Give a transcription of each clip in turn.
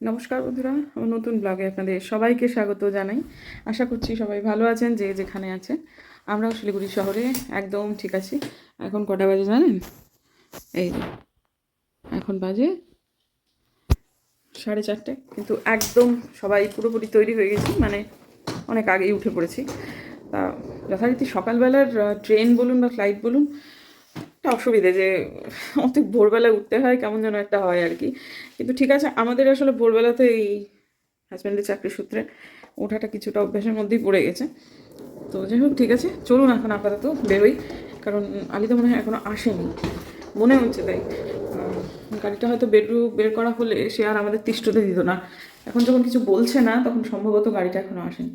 নমস্কার বন্ধুরা নতুন ব্লগে আপনাদের সবাইকে স্বাগত জানাই। আশা করছি সবাই ভালো আছেন, যে যেখানে আছেন। আমরাও শিলিগুড়ি শহরে একদম ঠিক আছি। এখন কটা বাজে জানেন? এই এখন বাজে সাড়ে চারটে, কিন্তু একদম সবাই পুরোপুরি তৈরি হয়ে গেছি মানে অনেক আগেই উঠে পড়েছি। তা, যথারীতি সকালবেলার ট্রেন বলুন বা ফ্লাইট বলুন একটা অসুবিধে যে অত ভোরবেলা উঠতে হয়, কেমন যেন একটা হয় আর কি। কিন্তু ঠিক আছে, আমাদের আসলে ভোরবেলাতে এই হাজব্যান্ডের চাকরি সূত্রে ওঠাটা কিছুটা অভ্যাসের মধ্যেই পড়ে গেছে। তো যাই হোক, ঠিক আছে, চলুন এখন আপাতত বেরোই, কারণ আলিদা মনে হয় এখনও আসেনি। মনে হচ্ছে তাই। গাড়িটা হয়তো বেরু, বের করা হলে সে আর আমাদের তিষ্টতে দিত না। এখন যখন কিছু বলছে না, তখন সম্ভবত গাড়িটা এখনও আসেনি।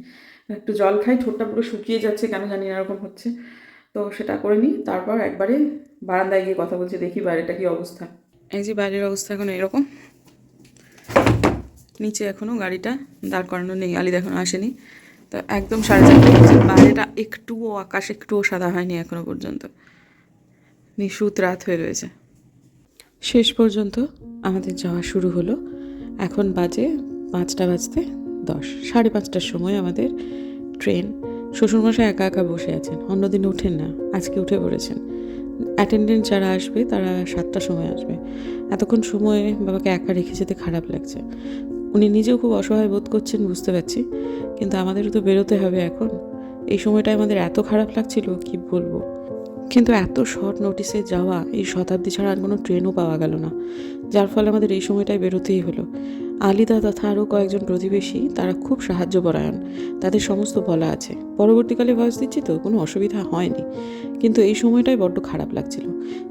একটু জল খাই, ঠোঁটটা পুরো শুকিয়ে যাচ্ছে, কেন জানি না এরকম হচ্ছে। তো সেটা করে নিই, তারপর একবারে বারান্দায় গিয়ে কথা বলছি, দেখি বাইরেটা কি অবস্থা। এই যে বাইরের অবস্থা এখন এরকম। নিচে এখনও গাড়িটা দাঁড় করানো নেই আলিদা এখনও আসেনি। তো একদম সাড়ে চারটে। বাইরেটা একটুও আকাশ একটুও সাদা হয়নি এখনও পর্যন্ত। নিশুত রাত হয়ে রয়েছে। শেষ পর্যন্ত আমাদের যাওয়া শুরু হলো। এখন বাজে পাঁচটা বাজতে দশ, সাড়ে পাঁচটার সময় আমাদের ট্রেন। শ্বশুরমশাই একা একা বসে আছেন, অন্যদিন ওঠেন না, আজকে উঠে পড়েছেন। অ্যাটেন্ডেন্ট যারা আসবে, তারা সাতটার সময় আসবে। এতক্ষণ সময়ে বাবাকে একা রেখে যেতে খারাপ লাগছে। উনি নিজেও খুব অসহায় বোধ করছেন, বুঝতে পারছি। কিন্তু আমাদেরও তো বেরোতে হবে এখন। এই সময়টা আমাদের এত খারাপ লাগছিল, কি বলব? কিন্তু এত শর্ট নোটিসে যাওয়া, এই শতাব্দী ছাড়া আর কোনো ট্রেনও পাওয়া গেল না। যার ফলে আমাদের এই সময়টায় বেরোতেই হলো। আলিদা তথা আরও কয়েকজন প্রতিবেশী, তারা খুব সাহায্যপরায়ণ তাদের সমস্ত বলা আছে। পরবর্তীকালে ভয়েস দিচ্ছি তো, কোনো অসুবিধা হয়নি। কিন্তু এই সময়টাই বড্ড খারাপ লাগছিল।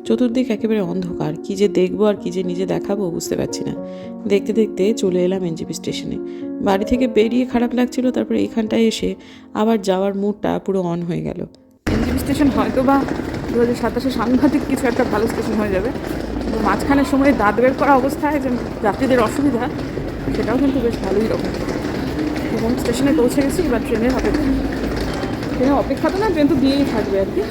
চতুর্দিক একেবারে অন্ধকার। কী যে দেখব আর কী যে নিজে দেখাবো বুঝতে পারছি না। দেখতে দেখতে চলে এলাম এনজিপি স্টেশনে। বাড়ি থেকে বেরিয়ে খারাপ লাগছিল, তারপরে এইখানটায় এসে আবার যাওয়ার মুডটা পুরো অন হয়ে গেল। এনজিপি স্টেশন হয়তো বা দু হাজার সাতাশে সাংঘাতিক কিছু একটা ভালো স্টেশন হয়ে যাবে। মাঝখানের সময় দাঁত বের করা অবস্থায় যে যাত্রীদের অসুবিধা সেটাও কিন্তু বেশ ভালোই রকম। এবং স্টেশনে পৌঁছে গেছি, এবার ট্রেনের অপেক্ষা ট্রেনে অপেক্ষা তো না ট্রেন তো দিয়েই থাকবে আর কি।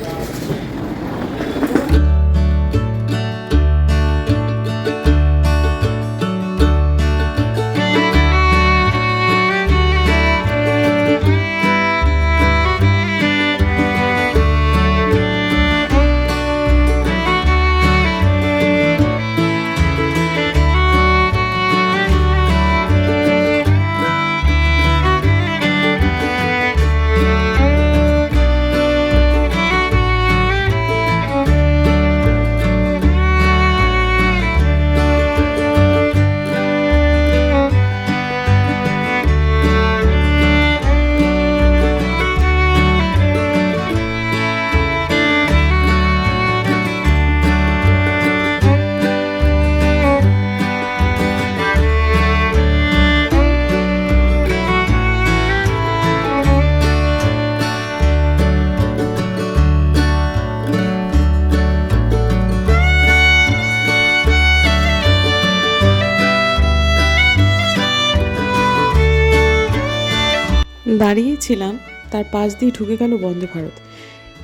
দাঁড়িয়েছিলাম তার পাশ দিয়ে ঢুকে গেল বন্দে ভারত।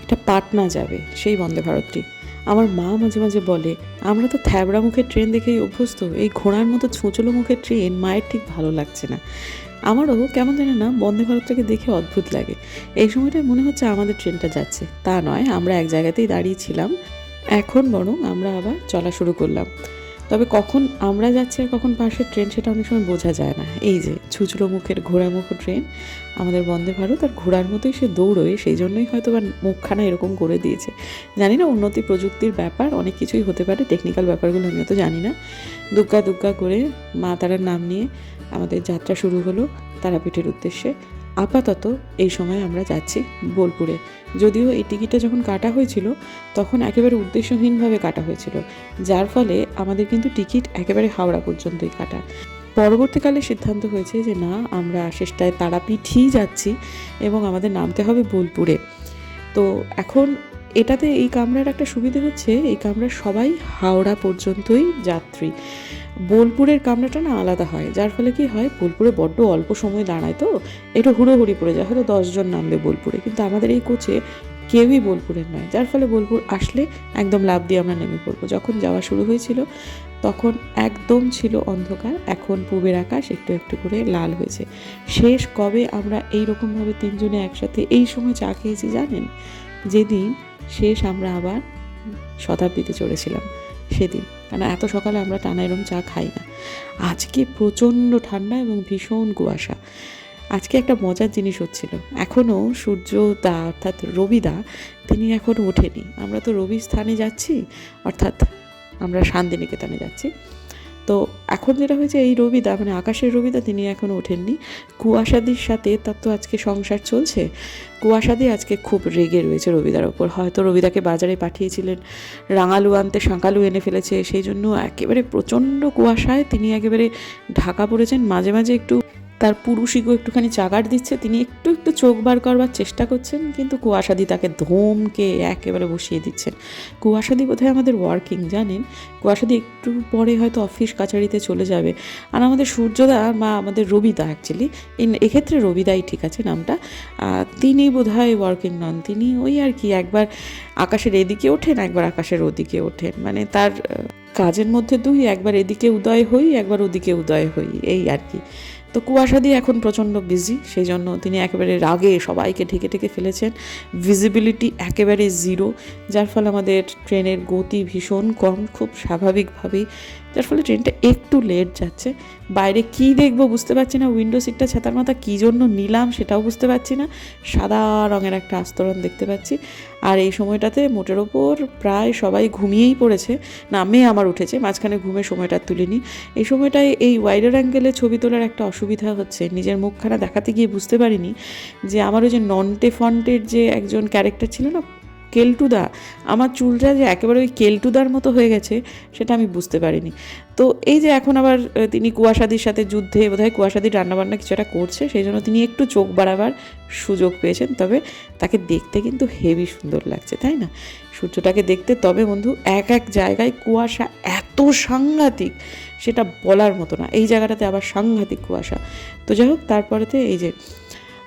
এটা পাটনা যাবে, সেই বন্দে ভারতটি। আমার মা মাঝে মাঝে বলে, আমরা তো থ্যাবড়া মুখের ট্রেন দেখেই অভ্যস্ত, এই ঘোড়ার মতো ছোঁচলো মুখের ট্রেন মায়ের ঠিক ভালো লাগছে না। আমারও কেমন জানে না বন্দে ভারতটাকে দেখে অদ্ভুত লাগে। এই সময়টায় মনে হচ্ছে আমাদের ট্রেনটা যাচ্ছে। তা নয়, আমরা এক জায়গাতেই দাঁড়িয়েছিলাম এখন বরং আমরা আবার চলা শুরু করলাম। তবে কখন আমরা যাচ্ছি আর কখন পাশের ট্রেন সেটা অনেক সময় বোঝা যায় না। এই যে ছুচলো মুখের ঘোড়া মুখো ট্রেন, আমাদের বন্দে ভারত আর ঘোড়ার মতোই সে দৌড়োয়, সেই জন্যই হয়তো বা মুখখানা এরকম করে দিয়েছে। জানি না উন্নতি প্রযুক্তির ব্যাপার, অনেক কিছুই হতে পারে টেকনিক্যাল ব্যাপারগুলো আমি তো জানি না। দুগ্গা দুগ্গা করে মা তারার নাম নিয়ে আমাদের যাত্রা শুরু হলো তারাপীঠের উদ্দেশ্যে। আপাতত এই সময় আমরা যাচ্ছি বোলপুরে। যদিও এই টিকিটটা যখন কাটা হয়েছিল, তখন একেবারে উদ্দেশ্যহীনভাবে কাটা হয়েছিল, যার ফলে আমাদের কিন্তু টিকিট একেবারে হাওড়া পর্যন্তই কাটা। পরবর্তীকালে সিদ্ধান্ত হয়েছে যে না, আমরা শেষটায় তারাপীঠই যাচ্ছি এবং আমাদের নামতে হবে বোলপুরে। তো এখন এটাতে এই কামরার একটা সুবিধে হচ্ছে, এই কামরার সবাই হাওড়া পর্যন্তই যাত্রী। বোলপুরের কামরাটা না আলাদা হয়, যার ফলে কি হয়, বোলপুরে বড্ড অল্প সময় দাঁড়ায় তো, একটু হুড়োহুড়ি পড়ে যায়, হয়তো দশজন নামবে বোলপুরে। কিন্তু আমাদের এই কোচে কেউই বোলপুরের নয়, যার ফলে বোলপুর আসলে একদম লাভ দিয়ে আমরা নেমে পড়ব। যখন যাওয়া শুরু হয়েছিল, তখন একদম ছিল অন্ধকার, এখন পূবের আকাশ একটু একটু করে লাল হয়েছে। শেষ কবে আমরা এই রকমভাবে তিনজনে একসাথে এই সময় চা খেয়েছি জানেন? যেদিন শেষ আমরা আবার শতাব্দীতে চড়েছিলাম সেদিন। কারণ এত সকালে আমরা টানা এরম চা খাই না। আজকে প্রচণ্ড ঠান্ডা এবং ভীষণ কুয়াশা। আজকে একটা মজার জিনিস হচ্ছিল। এখনও সূর্য, দা অর্থাৎ রবিদা তিনি এখনও ওঠেনি। আমরা তো রবি স্থানে যাচ্ছি, অর্থাৎ আমরা শান্তিনিকেতনে যাচ্ছি। তো এখন যেটা হয়েছে, এই রবিদা মানে আকাশের রবিদা, তিনি এখনও ওঠেননি। কুয়াশাদির সাথে তার তো আজকে সংসার চলছে। কুয়াশাদি আজকে খুব রেগে রয়েছে রবিদার ওপর। হয়তো রবিদাকে বাজারে পাঠিয়েছিলেন, রাঙালু আনতে শাঁকালু এনে ফেলেছে, সেই জন্য একেবারে প্রচণ্ড কুয়াশায় তিনি একেবারে ঢাকা পড়েছেন। মাঝে মাঝে একটু তার পুরুষিগো একটুখানি চাগার দিচ্ছে, তিনি একটু একটু চোখ বার করবার চেষ্টা করছেন, কিন্তু কুয়াশাদি তাকে ধমকে একেবারে বসিয়ে দিচ্ছেন। কুয়াশাদি বোধহয় আমাদের ওয়ার্কিং, জানেন? কুয়াশাদি একটু পরে হয়তো অফিস কাছারিতে চলে যাবে। আর আমাদের সূর্যদা বা আমাদের রবিদা অ্যাকচুয়ালি এক্ষেত্রে রবিদাই ঠিক আছে নামটা। তিনি বোধহয় ওয়ার্কিং নন, তিনি ওই আর কি একবার আকাশের এদিকে ওঠেন, একবার আকাশের ওদিকে ওঠেন। মানে তার কাজের মধ্যে দুই, একবার এদিকে উদয় হই, একবার ওদিকে উদয় হই, এই আর কি। তো কুয়াশা দিয়ে এখন প্রচণ্ড বিজি সেই জন্য তিনি একেবারে রাগে সবাইকে ঢেকে ঢেকে ফেলেছেন। ভিজিবিলিটি একেবারে জিরো যার ফলে আমাদের ট্রেনের গতি ভীষণ কম, খুব স্বাভাবিকভাবেই যার ফলে ট্রেনটা একটু লেট যাচ্ছে। বাইরে কি দেখব বুঝতে পারছি না উইন্ডো সিটটা ছাতার মাথা কী জন্য নিলাম সেটাও বুঝতে পারছি না। সাদা রঙের একটা আস্তরণ দেখতে পাচ্ছি। আর এই সময়টাতে মোটের ওপর প্রায় সবাই ঘুমিয়েই পড়েছে। না মেয়ে আমার উঠেছে, মাঝখানে ঘুমে সময়টা তুলিনি। এই সময়টায় এই ওয়াইডার অ্যাঙ্গেলে ছবি তোলার একটা অসুবিধা হচ্ছে। নিজের মুখখানা দেখাতে গিয়ে বুঝতে পারিনি যে আমার ওই যে নন্টে ফন্টের যে একজন ক্যারেক্টার ছিল না কেলটুদা, আমার চুলটা যে একেবারে ওই কেলটুদার মতো হয়ে গেছে, সেটা আমি বুঝতে পারিনি। তো এই যে এখন আবার তিনি কুয়াশাদির সাথে যুদ্ধে বোধহয় কুয়াশাদির রান্নাবান্না কিছু একটা করছে, সেই জন্য তিনি একটু চোখ বাড়াবার সুযোগ পেয়েছেন, তবে তাকে দেখতে কিন্তু হেভি সুন্দর লাগছে, তাই না? সূর্যটাকে দেখতে তবে বন্ধু এক এক জায়গায় কুয়াশা এত সাংঘাতিক, সেটা বলার মতো না। এই জায়গাটাতে আবার সাংঘাতিক কুয়াশা। তো যাই হোক, তারপরেতে এই যে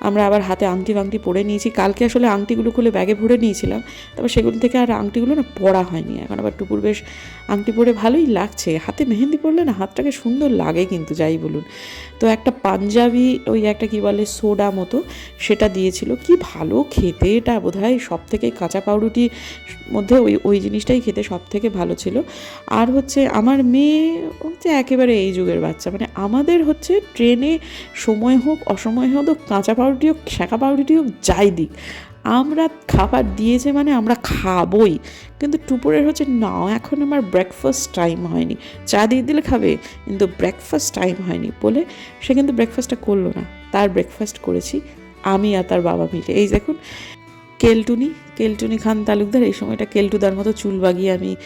আমরা আবার হাতে আংটি ফাংটি পরে নিয়েছি। কালকে আসলে আংটিগুলো খুলে ব্যাগে ভরে নিয়েছিলাম। তারপর সেগুলো থেকে আর আংটিগুলো না পরা হয়নি। এখন আবার টুপুর বেশ আংটি পরে ভালোই লাগছে। হাতে মেহেন্দি পরলে না হাতটাকে সুন্দর লাগে কিন্তু, যাই বলুন। তো একটা পাঞ্জাবি, ওই একটা কি বলে, সোডা মতো সেটা দিয়েছিল। কি ভালো খেতে এটা বোধহয়। সব থেকে কাঁচা পাউরুটির মধ্যে ওই ওই জিনিসটাই খেতে সব থেকে ভালো ছিল। আর হচ্ছে আমার মেয়ে হচ্ছে একেবারে এই যুগের বাচ্চা। মানে আমাদের হচ্ছে ট্রেনে সময় হোক, অসময় হোক, কাঁচা পাউরুটি হোক শাঁকা পাউরুটি হোক, যাই দিক। আমরা খাবার দিয়েছে মানে আমরা খাবই। কিন্তু টুপুরের হচ্ছে, না, এখন আমার ব্রেকফাস্ট টাইম হয়নি। চা দিয়ে দিলে খাবে, কিন্তু ব্রেকফাস্ট টাইম হয়নি। বলে সে কিন্তু ব্রেকফাস্টটা করল না। তার ব্রেকফাস্ট করেছি আমি আর তার বাবা মিলে। এই দেখুন, কেলটুনি কেলটুনি খান তালুকদার, এই সময়টা কেলটুদার মতো চুল বাগিয়ে আমি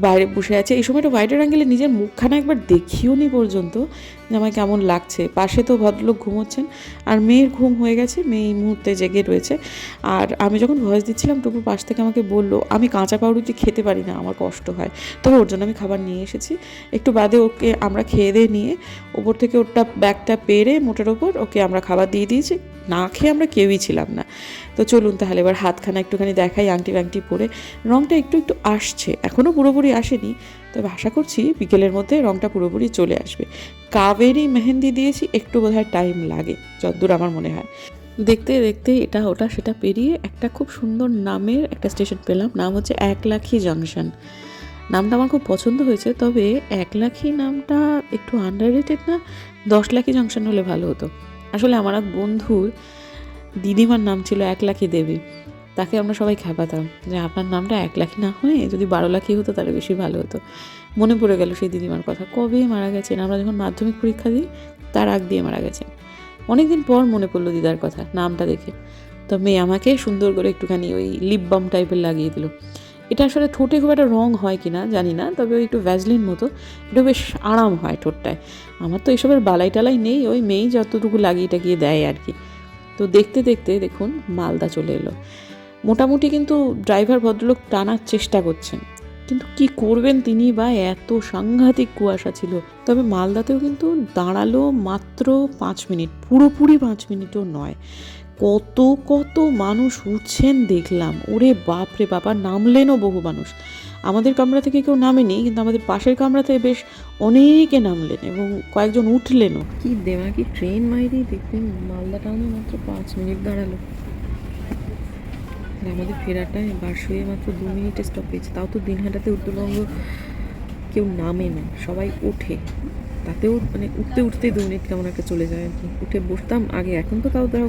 বাইরে বসে আছে। এই সময়টা ওয়াইডার অ্যাঙ্গেলে নিজের মুখখানা একবার দেখিও নি পর্যন্ত। যে আমার কেমন লাগছে। পাশে তো ভদ্রলোক ঘুমোচ্ছেন, আর মেয়ের ঘুম হয়ে গেছে, মেয়ে এই মুহূর্তে জেগে রয়েছে। আর আমি যখন ভয়েস দিচ্ছিলাম টুকুর পাশ থেকে আমাকে বলল, আমি কাঁচা পাউরুটি খেতে পারি না, আমার কষ্ট হয়। তবে ওর জন্য আমি খাবার নিয়ে এসেছি। একটু বাদে ওকে আমরা খেয়ে দিয়ে নিয়ে ওপর থেকে ওরটা ব্যাগটা পেরে মোটের ওপর ওকে আমরা খাবার দিয়ে দিয়েছি। না খেয়ে আমরা কেউই ছিলাম না। তো চলুন তাহলে এবার হাতখানা একটুখানি দেখাই আংটি ব্যাংটি পরে। রঙটা একটু একটু আসছে এখনও পুরোপুরি আসেনি। তবে আশা করছি বিকেলের মধ্যে রঙটা পুরোপুরি চলে আসবে। কাবেরি মেহেন্দি দিয়েছি, একটু বোধহয় টাইম লাগে যতদূর আমার মনে হয়। দেখতে দেখতে এটা ওটা সেটা পেরিয়ে একটা খুব সুন্দর নামের একটা স্টেশন পেলাম, নাম হচ্ছে এক লাখি জাংশন নামটা আমার খুব পছন্দ হয়েছে, তবে এক লাখি নামটা একটু আন্ডার না? দশ লাখি জাংশন হলে ভালো হতো। আসলে আমার এক বন্ধুর দিদিমার নাম ছিল এক লাখি দেবী। তাকে আমরা সবাই খেপাতাম যে আপনার নামটা এক লাখি না হয়ে যদি বারো লাখি হতো তাহলে বেশি ভালো হতো। মনে পড়ে গেল সেই দিদিমার কথা। কবে মারা গেছেন? আমরা যখন মাধ্যমিক পরীক্ষা দিই, তার আগ দিয়ে মারা গেছেন। অনেকদিন পর মনে পড়ল দিদার কথা, নামটা দেখে। তো মেয়ে আমাকে সুন্দর করে একটুখানি ওই লিপ বাম টাইপের লাগিয়ে দিল। এটা আসলে ঠোঁটে খুব একটা রং হয় কি না জানি না, তবে ওই একটু ভ্যাজলিন মতো। এটা বেশ আরাম হয় ঠোঁটটায়। আমার তো এইসবের বালাই টালাই নেই, ওই মেয়েই যতটুকু লাগিয়ে টাকিয়ে দেয় আর কি। তো দেখতে দেখতে দেখুন, মালদা চলে এলো। মোটামুটি কিন্তু ড্রাইভার ভদ্রলোক টানার চেষ্টা করছেন। কিন্তু কি করবেন তিনি বা এত সাংঘাতিক কুয়াশা ছিল। তবে মালদাতেও কিন্তু দাঁড়াল মাত্র পাঁচ মিনিট, পুরোপুরি পাঁচ মিনিটও নয়। কত কত মানুষ উঠছেন দেখলাম। ওরে বাপ রে বাবা নামলেনও বহু মানুষ। আমাদের কামরা থেকে কেউ নামেনি, কিন্তু আমাদের পাশের কামরাতে বেশ অনেকে নামলেন এবং কয়েকজন উঠলেনও। কি দেওয়া কি ট্রেন মাইরি দেখবেন মালদা টাউনে মাত্র পাঁচ মিনিট দাঁড়াল। আর আমাদের ফেরাটায় বারশুয়ে মাত্র দু মিনিটে স্টপেজ তাও তো দিনহাটাতে উত্তরবঙ্গ কেউ নামে না, সবাই ওঠে। তাতেও মানে উঠতে উঠতেই দু মিনিট কেমন একটা চলে যায় আর কি। উঠে বসতাম আগে, এখন তো তাও ধরো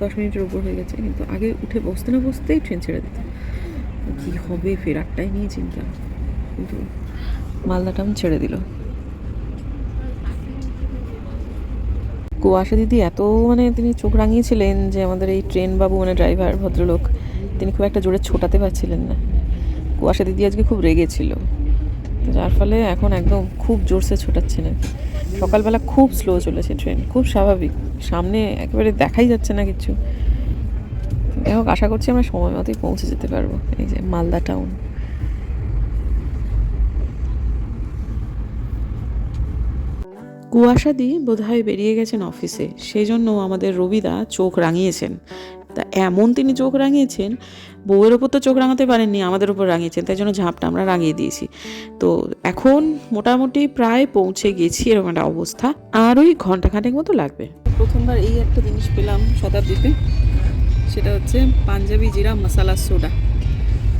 দশ মিনিটের উপর হয়ে গেছে, কিন্তু আগে উঠে বসতে না বসতেই ট্রেন ছেড়ে দিত। কী হবে, ফেরারটাই নিয়ে চিন্তা। কিন্তু মালদা টাউন ছেড়ে দিল। কুয়াশা দিদি এত মানে তিনি চোখ রাঙিয়েছিলেন যে আমাদের এই ট্রেন বাবু মানে ড্রাইভার ভদ্রলোক তিনি খুব একটা জোরে ছোটাতে পারছিলেন না। কুয়াশা দিদি আজকে খুব রেগেছিল যার ফলে এখন একদম খুব জোরসে কি। সকালবেলা খুব স্লো চলেছে ট্রেন খুব স্বাভাবিক। সামনে একেবারে দেখাই যাচ্ছে না কিছু। যাই হোক, আশা করছি আমরা সময় মতোই পৌঁছে যেতে পারব। এই যে মালদা টাউন কুয়াশা দিয়ে বোধহয় বেরিয়ে গেছেন অফিসে সেই জন্য আমাদের রবিদা চোখ রাঙিয়েছেন। তা এমন তিনি চোখ রাঙিয়েছেন, বউয়ের ওপর তো চোখ রাঙাতে পারেননি, আমাদের ওপর রাঙিয়েছেন, তাই জন্য ঝাঁপটা আমরা রাঙিয়ে দিয়েছি। তো এখন মোটামুটি প্রায় পৌঁছে গেছি, এরকম একটা অবস্থা আর ওই ঘন্টাখানেক মতো লাগবে। প্রথমবার এই একটা জিনিস পেলাম শতাব্দীতে, সেটা হচ্ছে পাঞ্জাবি জিরা মশালা সোডা।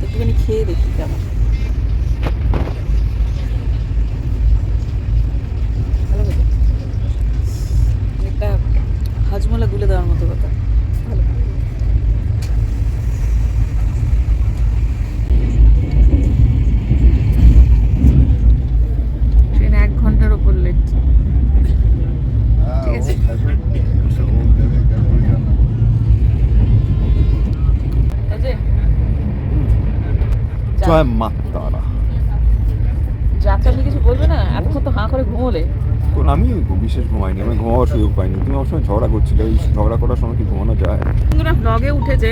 একটুখানি খেয়ে দেখি কেমন ভালো খেতে। একটা হাজমোলা গুলে দেওয়ার মতো কথা ভালো ট্রেন এক ঘণ্টার ওপর লেট ঠিক আছে অজয়, জয় মা তারা যাত্রা নিয়ে কিছু বলবে না? এতক্ষণ তো হাঁ করে ঘুমোলে। কোন আমি বিশেষ ঘুমাইনি আমি ঘুমাবার সুযোগ পাইনি। তুমি আমার সঙ্গে ঝগড়া করছিলে এই ঝগড়া করার সময় কি ঘুমানো যায়? বন্ধুরা ব্লগে উঠেছে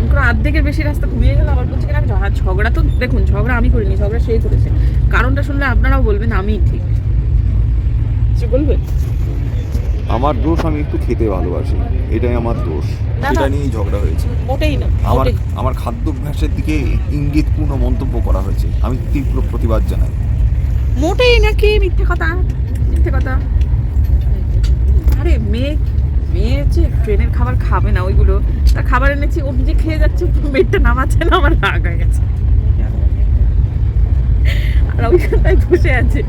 পুরো অর্ধেকের বেশি রাস্তা ঘুমিয়ে গেল আবার বলছে ঝ- ঝগড়া তো দেখুন ঝগড়া আমি করিনি ঝগড়া সেই করেছে। কারণটা শুনলে আপনারাও বলবেন আমিই ঠিক। কিছু বলবে? আমার দোষ আমি একটু খেতে ভালোবাসি এটাই আমার দোষ। সেটা নিয়েই ঝগড়া হয়েছে। মোটেই না আমার। আমার খাদ্যাভ্যাসের দিকে ইঙ্গিতপূর্ণ মন্তব্য করা হয়েছে। আমি তীব্র প্রতিবাদ জানাই। মোটেই নাকি মিথ্যে কথা মিথ্যে কথা। আরে মেয়ে মেয়ে হচ্ছে ট্রেনের খাবার খাবে না ওইগুলো। তা খাবার এনেছি ও নিজে খেয়ে যাচ্ছে মেয়েটা নামাচ্ছে না আমার রাগ হয়ে গেছে। আর ওইখানটায় বসে আছে।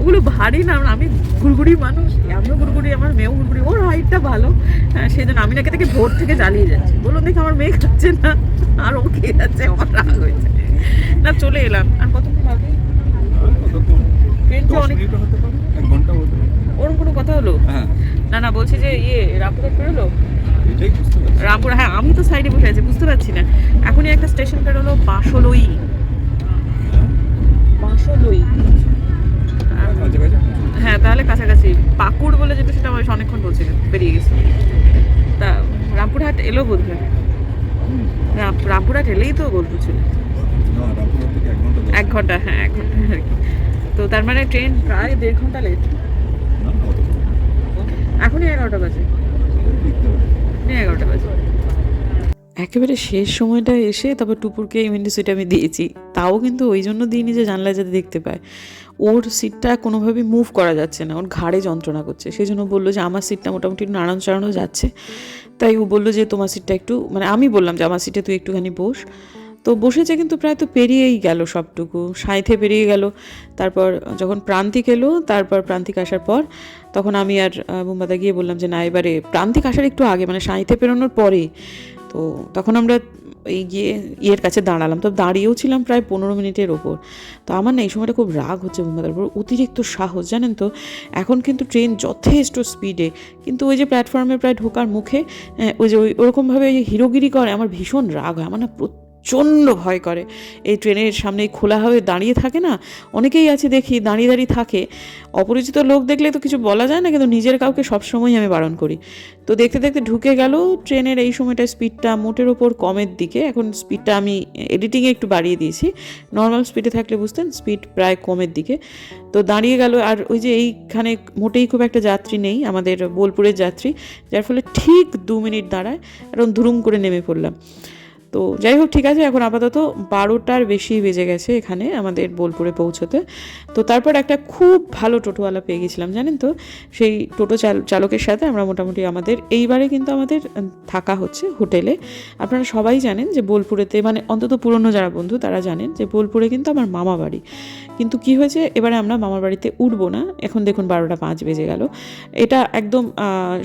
ওগুলো ভারী না আমি গুড়গুড়ি মানুষ আমিও গুড়গুড়ি আমার মেয়েও গুড়গুড়ি ওর হাইটটা ভালো। হ্যাঁ, সেই জন্য আমি নাকি তাকে ভোর থেকে জ্বালিয়ে যাচ্ছি। বলুন দেখি আমার মেয়ে খাচ্ছে না আর ও খেয়ে যাচ্ছে আমার রাগ হয়েছে। না চলে এলাম। আর কতক্ষণ লাগবে ট্রেন তো অনেক এক ঘণ্টা ওরকম কোনো কথা হলো? হ্যাঁ। না না বলছি যে ইয়ে রামপুরহাট পারছি। রামপুর হ্যাঁ আমি তো সাইডে বসে আছি বুঝতে পারছি না। এখনই একটা স্টেশন বেরোলো বাঁশলই আর- হ্যাঁ তাহলে কাছাকাছি। পাকুড় বলে যেটা সেটা আমার অনেকক্ষণ বলছিলেন বেরিয়ে গেছে। তা রামপুরহাট এলো বোধ হয় রাম- রামপুরহাট এলেই তো বোলপুর ছিল এক ঘণ্টা হ্যাঁ এক ঘণ্টা আর কি। তো তার মানে ট্রেন প্রায় দেড় ঘণ্টা লেট এখনই এগারোটা বাজে। এগারোটা বাজে। একেবারে শেষ সময়টা এসে তারপর টুপুরকে উইন্ডো সিট আমি দিয়েছি। তাও কিন্তু ওই জন্য দিইনি যে জানলায় যাতে দেখতে পায়। ওর সিটটা কোনোভাবেই মুভ করা যাচ্ছে না। ওর ঘাড়ে যন্ত্রণা করছে। সেই জন্য বলল যে, আমার সিটটা মোটামুটি নাড়ানো চাড়ানো যাচ্ছে। তাই ও বলল যে, তোমার সিটটা একটু মানে আমি বললাম যে, আমার সিটে তুই একটুখানি বস। তো বসেছে কিন্তু প্রায় তো পেরিয়েই গেল সবটুকু। সাঁইথে পেরিয়ে গেল। তারপর যখন প্রান্তিক এলো, তারপর প্রান্তিক আসার পর তখন আমি আর বুম্বাদা গিয়ে বললাম যে, না, এবারে প্রান্তিক আসার একটু আগে মানে সাঁইথে পেরোনোর পরে তো তখন আমরা এই গিয়ে ইয়ের কাছে দাঁড়ালাম। তো দাঁড়িয়েও ছিলাম প্রায় পনেরো মিনিটের ওপর। তো আমার না এই সময়টা খুব রাগ হচ্ছে বুম্বাদার উপর অতিরিক্ত সাহস, জানেন তো? এখন কিন্তু ট্রেন যথেষ্ট স্পিডে কিন্তু ওই যে প্ল্যাটফর্মে প্রায় ঢোকার মুখে ওই যে ওই ওরকমভাবে ওই হিরোগিরি করে, আমার ভীষণ রাগ হয়। আমার না প্রচণ্ড ভয় করে। এই ট্রেনের সামনে খোলাভাবে দাঁড়িয়ে থাকে না? অনেকেই আছে দেখি দাঁড়িয়ে দাঁড়িয়ে থাকে। অপরিচিত লোক দেখলে তো কিছু বলা যায় না, কিন্তু নিজের কাউকে সবসময় আমি বারণ করি। তো দেখতে দেখতে ঢুকে গেল ট্রেনের এই সময়টা স্পিডটা মোটের ওপর কমের দিকে। এখন স্পিডটা আমি এডিটিংয়ে একটু বাড়িয়ে দিয়েছি। নর্মাল স্পিডে থাকলে বুঝতেন স্পিড প্রায় কমের দিকে। তো দাঁড়িয়ে গেল, আর ওই যে এইখানে মোটেই খুব একটা যাত্রী নেই, আমাদের বোলপুরের যাত্রী, যার ফলে ঠিক দু মিনিট দাঁড়ায় এখন ধুরুম করে নেমে পড়লাম। তো যাই হোক, ঠিক আছে, এখন আপাতত বারোটার বেশি বেজে গেছে এখানে আমাদের বোলপুরে পৌঁছতে। তো তারপর একটা খুব ভালো টোটোওয়ালা পেয়ে গেছিলাম, জানেন তো? সেই টোটো চালকের সাথে আমরা মোটামুটি আমাদের, এইবারে কিন্তু আমাদের থাকা হচ্ছে হোটেলে। আপনারা সবাই জানেন যে বোলপুরেতে মানে অন্তত পুরনো যারা বন্ধু, তারা জানেন যে বোলপুরে কিন্তু আমার মামা বাড়ি। কিন্তু কি হয়েছে, এবারে আমরা মামার বাড়িতে উঠবো না। এখন দেখুন বারোটা পাঁচ বেজে গেল। এটা একদম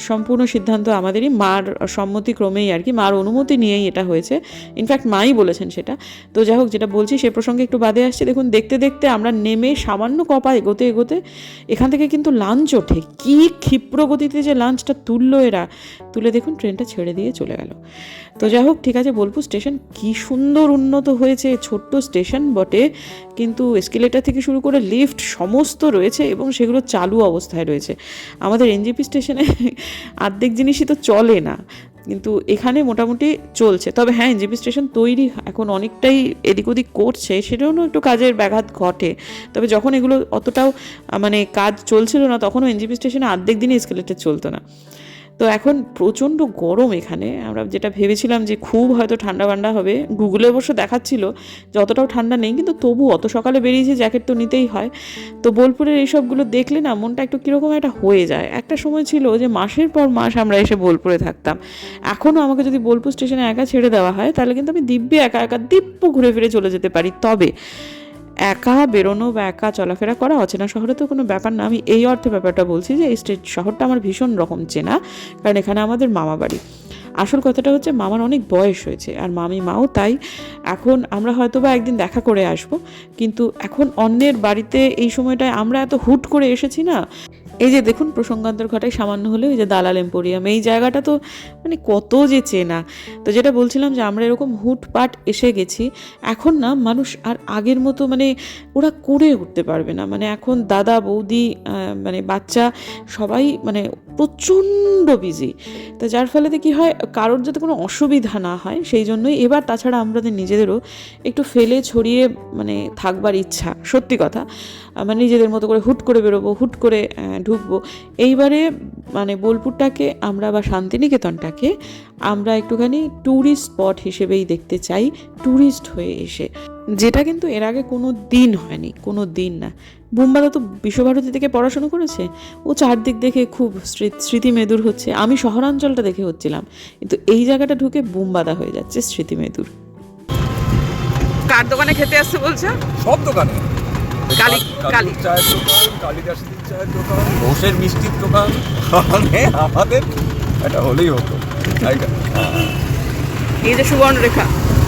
সম্পূর্ণ সিদ্ধান্ত আমাদেরই। মার সম্মতিক্রমেই আর কি, মার অনুমতি নিয়েই এটা হয়েছে। ইনফ্যাক্ট মাই বলেছেন সেটা। তো যাই হোক, যেটা বলছি, সে প্রসঙ্গে একটু বাদে আসছে। দেখুন, দেখতে দেখতে আমরা নেমে সামান্য কপা এগোতে এগোতে এখান থেকে কিন্তু লাঞ্চ ওঠে। কী ক্ষিপ্র গতিতে যে লাঞ্চটা তুললো এরা। তুলে দেখুন ট্রেনটা ছেড়ে দিয়ে চলে গেল। তো যাই হোক, ঠিক আছে, বোলপুর স্টেশন কি সুন্দর উন্নত হয়েছে, ছোট্ট স্টেশন বটে। কিন্তু এসকেলেটার থেকে শুরু করে লিফট সমস্ত রয়েছে এবং সেগুলো চালু অবস্থায় রয়েছে। আমাদের এনজিপি স্টেশনে অর্ধেক জিনিসই তো চলে না। কিন্তু এখানে মোটামুটি চলছে। তবে হ্যাঁ এনজিপি স্টেশন তৈরি এখন অনেকটাই এদিক ওদিক করছে সেটাও একটু কাজের ব্যাঘাত ঘটে। তবে যখন এগুলো অতটাও মানে কাজ চলছিল না, তখনও এনজিপি স্টেশনে আর্ধেক দিনই এসকেলেটার চলতো না। তো এখন প্রচণ্ড গরম এখানে। আমরা যেটা ভেবেছিলাম যে খুব হয়তো ঠান্ডা ফান্ডা হবে গুগলে অবশ্য দেখাচ্ছিল যে অতটাও ঠান্ডা নেই, কিন্তু তবু অত সকালে বেরিয়েছে জ্যাকেট তো নিতেই হয়। তো বোলপুরের এইসবগুলো দেখলে না মনটা একটু কীরকম একটা হয়ে যায়। একটা সময় ছিল যে মাসের পর মাস আমরা এসে বোলপুরে থাকতাম। এখনও আমাকে যদি বোলপুর স্টেশনে একা ছেড়ে দেওয়া হয়, তাহলে কিন্তু আমি দিব্যি একা একা দিব্য ঘুরে ফিরে চলে যেতে পারি। তবে একা বেরোনো বা একা চলাফেরা করা অচেনা শহরে তো কোনো ব্যাপার না। আমি এই অর্থে ব্যাপারটা বলছি যে, এই স্টেট শহরটা আমার ভীষণ রকম চেনা, কারণ এখানে আমাদের মামা বাড়ি। আসল কথাটা হচ্ছে, মামার অনেক বয়স হয়েছে, আর মামি মাও তাই। এখন আমরা হয়তো বা একদিন দেখা করে আসব, কিন্তু এখন অন্যের বাড়িতে এই সময়টায় আমরা এত হুট করে এসেছি না। এই যে দেখুন, প্রসঙ্গান্তর ঘটায় সামান্য হলেও এই যে দালাল এম্পোরিয়াম, এই জায়গাটা তো মানে কত যে চেনা। তো যেটা বলছিলাম যে আমরা এরকম হুটপাট এসে গেছি, এখন না মানুষ আর আগের মতো মানে ওরা করে উঠতে পারবে না। মানে এখন দাদা, বৌদি মানে বাচ্চা সবাই মানে প্রচণ্ড বিজি তো যার ফলেতে কি হয়, কারোর যাতে কোনো অসুবিধা না হয়, সেই জন্যই এবার তাছাড়া আমাদের নিজেদেরও একটু ফেলে ছড়িয়ে মানে থাকবার ইচ্ছা, সত্যি কথা। মানে নিজেদের মতো করে হুট করে বেরোবো, হুট করে ঢুকবো। এইবারে মানে বোলপুরটাকে আমরা বা শান্তিনিকেতনটাকে আমরা একটুখানি ট্যুরিস্ট স্পট হিসেবেই দেখতে চাই ট্যুরিস্ট হয়ে এসে। যেটা কিন্তু এর আগে কোনো দিন হয়নি কোনো দিন না। বুম্বাদা তো বিশ্বভারতী থেকে পড়াশোনা করেছে ও চারদিক দেখে খুব স্মৃতি মেদুর হচ্ছে। আমি শহরাঞ্চলটা দেখে হচ্ছিলাম কিন্তু এই জায়গাটা ঢুকে বুম্বাদা হয়ে যাচ্ছে স্মৃতিমেদুর। কার দোকানে খেতে আসছে বলছে? সব দোকানে। কালী- কালী। চায়ের দোকান কালিদাসির চায়ের দোকান ঘোষের মিষ্টির দোকান মানে আমাদের এটা হলেই হতো। এই যে সুবর্ণ রেখা হ্যাঁ,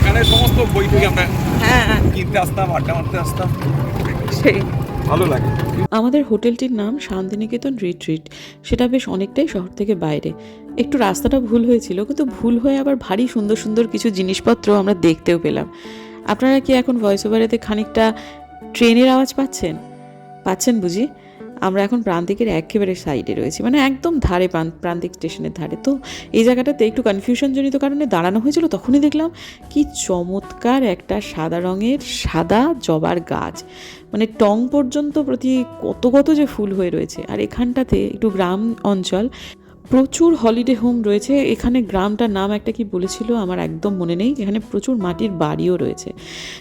এখানে সমস্ত বই টই আমরা হ্যাঁ কিনতে আসতাম আড্ডা মারতে আসতাম। সেই। ভালো লাগে। আমাদের হোটেলটির নাম শান্তিনিকেতন রিট্রিট। সেটা বেশ অনেকটাই শহর থেকে বাইরে। একটু রাস্তাটা ভুল হয়েছিল কিন্তু ভুল হয়ে আবার ভারী সুন্দর সুন্দর কিছু জিনিসপত্র আমরা দেখতেও পেলাম। আপনারা কি এখন ভয়েস ওভারেতে খানিকটা ট্রেনের আওয়াজ পাচ্ছেন? পাচ্ছেন বুঝি? আমরা এখন প্রান্তিকের একেবারে সাইডে রয়েছি মানে একদম ধারে প্রান- প্রান্তিক স্টেশনের ধারে। তো এই জায়গাটাতে একটু কনফিউশনজনিত কারণে দাঁড়ানো হয়েছিল, তখনই দেখলাম কি চমৎকার একটা সাদা রঙের সাদা জবার গাছ। মানে টং পর্যন্ত প্রতি কত কত যে ফুল হয়ে রয়েছে। আর এখানটাতে একটু গ্রাম অঞ্চল প্রচুর হলিডে হোম রয়েছে। এখানে গ্রামটার নাম একটা কি বলেছিল আমার একদম মনে নেই। এখানে প্রচুর মাটির বাড়িও রয়েছে।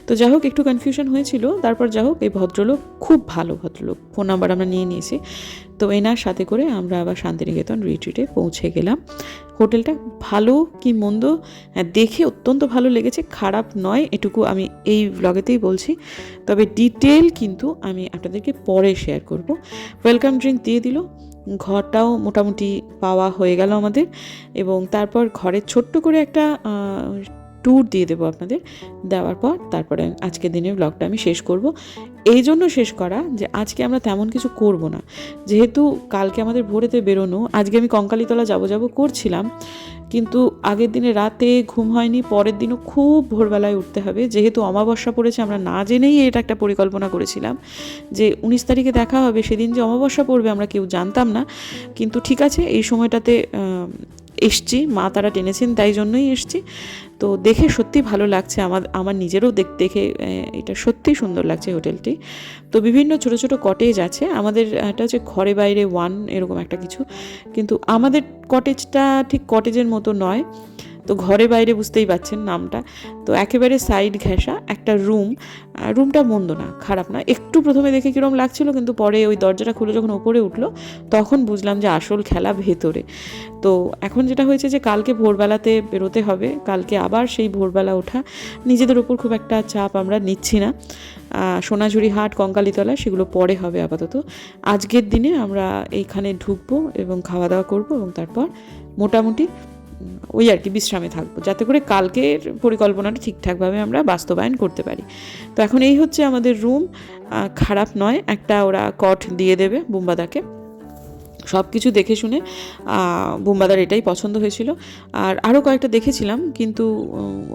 তো যাই হোক একটু কনফিউশন হয়েছিল। তারপর যাই হোক এই ভদ্রলোক খুব ভালো ভদ্রলোক। ফোন নাম্বার আমরা নিয়ে নিয়েছি। তো এনার সাথে করে আমরা আবার শান্তিনিকেতন রিট্রিটে পৌঁছে গেলাম। হোটেলটা ভালো কি মন্দ? হ্যাঁ, দেখে অত্যন্ত ভালো লেগেছে। খারাপ নয় এটুকু আমি এই ব্লগেতেই বলছি। তবে ডিটেল কিন্তু আমি আপনাদেরকে পরে শেয়ার করব। ওয়েলকাম ড্রিঙ্ক দিয়ে দিল। ঘরটাও মোটামুটি পাওয়া হয়ে গেল আমাদের এবং তারপর ঘরের ছোট্ট করে একটা ট্যুর দিয়ে দেবো আপনাদের দেওয়ার পর তারপরে আজকের দিনের ব্লগটা আমি শেষ করব। এই জন্য শেষ করা যে আজকে আমরা তেমন কিছু করব না। যেহেতু কালকে আমাদের ভোরেতে বেরোনো, আজকে আমি কঙ্কালীতলা যাব যাব করছিলাম, কিন্তু আগের দিনে রাতে ঘুম হয়নি, পরের দিনও খুব ভোরবেলায় উঠতে হবে। যেহেতু অমাবস্যা পড়েছে, আমরা না জেনেই এটা একটা পরিকল্পনা করেছিলাম যে উনিশ তারিখে দেখা হবে, সেদিন যে অমাবস্যা পড়বে আমরা কেউ জানতাম না। কিন্তু ঠিক আছে, এই সময়টাতে এসছি, মা তারা টেনেছেন, তাই জন্যই এসছি। তো দেখে সত্যি ভালো লাগছে, আমার আমার নিজেরও দেখ, দেখে এটা সত্যি সুন্দর লাগছে হোটেলটি। তো বিভিন্ন ছোট ছোট কটেজ আছে, আমাদের, এটা হচ্ছে ঘরে বাইরে ওয়ান এরকম একটা কিছু। কিন্তু আমাদের কটেজটা ঠিক কটেজের মতো নয়। তো ঘরে বাইরে বুঝতেই পাচ্ছেন নামটা। তো একেবারে সাইড ঘেঁষা একটা রুম রুমটা মন্দ না, খারাপ না। একটু প্রথমে দেখে কীরকম লাগছিল, কিন্তু পরে ওই দরজাটা খুলে যখন ওপরে উঠল, তখন বুঝলাম যে আসল খেলা ভেতরে। তো এখন যেটা হয়েছে যে কালকে ভোরবেলাতে বেরোতে হবে, কালকে আবার সেই ভোরবেলা ওঠা। নিজেদের ওপর খুব একটা চাপ আমরা নিচ্ছি না। সোনাঝুরি হাট, কঙ্কালীতলা, সেগুলো পরে হবে আপাতত। আজকের দিনে আমরা এইখানে ঢুকবো এবং খাওয়া দাওয়া করব এবং তারপর মোটামুটি ওই আর কি বিশ্রামে থাকব। যাতে করে কালকের পরিকল্পনাটা ঠিকঠাকভাবে আমরা বাস্তবায়ন করতে পারি। তো এখন এই হচ্ছে আমাদের রুম খারাপ নয়, একটা ওরা কট দিয়ে দেবে বুম্বাদাকে। সব কিছু দেখে শুনে বুম্বাদার এটাই পছন্দ হয়েছিল। আর আরও কয়েকটা দেখেছিলাম, কিন্তু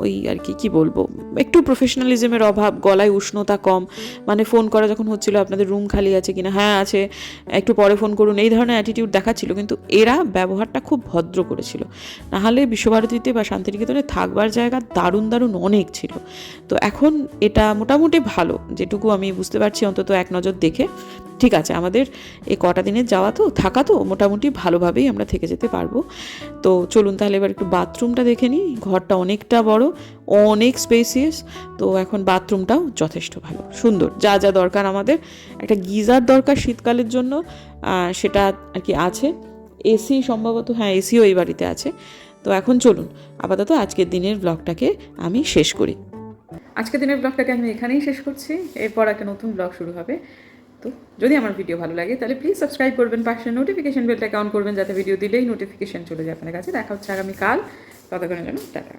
ওই আর কি কি বলব, একটু প্রফেশনালিজমের অভাব, গলায় উষ্ণতা কম মানে ফোন করা যখন হচ্ছিল আপনাদের রুম খালি আছে কিনা হ্যাঁ আছে, একটু পরে ফোন করুন, এই ধরনের অ্যাটিটিউড দেখাচ্ছিল, কিন্তু এরা ব্যবহারটা খুব ভদ্র করেছিল। নাহলে বিশ্বভারতীতে বা শান্তিনিকেতনে থাকবার জায়গা দারুণ দারুণ অনেক ছিল। তো এখন এটা মোটামুটি ভালো, যেটুকু আমি বুঝতে পারছি, অন্তত এক নজর দেখে। ঠিক আছে, আমাদের এই কটা দিনের যাওয়া তো থাকা তো মোটামুটি ভালোভাবেই আমরা থেকে যেতে পারব। তো চলুন তাহলে এবার একটু বাথরুমটা দেখে নিই। ঘরটা অনেকটা বড়, অনেক স্পেসিয়াস তো এখন বাথরুমটাও যথেষ্ট ভালো। সুন্দর, যা যা দরকার আমাদের। একটা গিজার দরকার শীতকালের জন্য সেটা আর কি আছে। এসি সম্ভবত হ্যাঁ এসিও এই বাড়িতে আছে। তো এখন চলুন, আপাতত আজকের দিনের ব্লগটাকে আমি শেষ করি। আজকের দিনের ব্লগটাকে আমি এখানেই শেষ করছি। এরপর একটা নতুন ব্লগ শুরু হবে। তো যদি আমার ভিডিও ভালো লাগে, তাহলে প্লিজ সাবস্ক্রাইব করবেন পাশে নোটিফিকেশন বেলটাকে অন করবেন, যাতে ভিডিও দিলেই নোটিফিকেশন চলে যায় আপনার কাছে। দেখা হচ্ছে আগামীকাল। ততক্ষণের জন্য, টাটা।